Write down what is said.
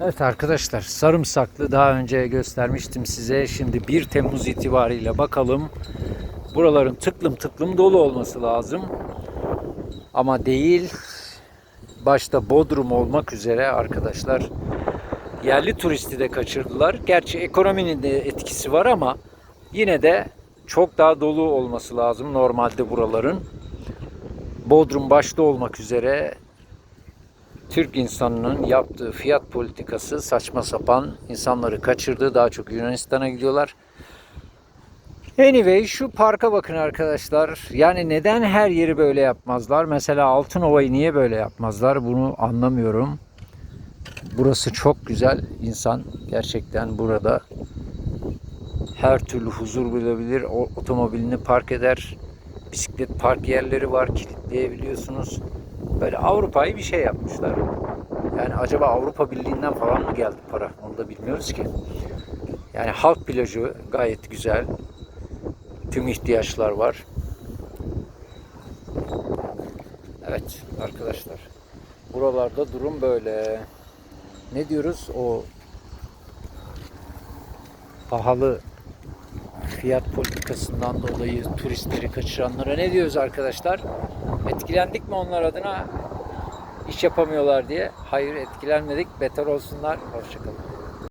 Evet arkadaşlar sarımsaklı daha önce göstermiştim size. Şimdi 1 Temmuz itibariyle bakalım. Buraların tıklım tıklım dolu olması lazım. Ama değil. Başta Bodrum olmak üzere arkadaşlar yerli turisti de kaçırdılar. Gerçi ekonominin de etkisi var ama yine de çok daha dolu olması lazım normalde buraların. Bodrum başta olmak üzere Türk insanının yaptığı fiyat politikası saçma sapan insanları kaçırdı. Daha çok Yunanistan'a gidiyorlar. Anyway şu parka bakın arkadaşlar. Yani neden her yeri böyle yapmazlar? Mesela Altınova'yı niye böyle yapmazlar? Bunu anlamıyorum. Burası çok güzel. İnsan gerçekten burada her türlü huzur bulabilir. O otomobilini park eder. Bisiklet park yerleri var. Kilitleyebiliyorsunuz. Böyle Avrupa'yı bir şey yapmışlar. Yani acaba Avrupa Birliği'nden falan mı geldi para? Onu da bilmiyoruz ki. Yani halk plajı gayet güzel. Tüm ihtiyaçlar var. Evet arkadaşlar. Buralarda durum böyle. Ne diyoruz? O pahalı fiyat politikasından dolayı turistleri kaçıranlara ne diyoruz arkadaşlar? Etkilendik mi onlar adına iş yapamıyorlar diye? Hayır etkilenmedik. Beter olsunlar. Hoşçakalın.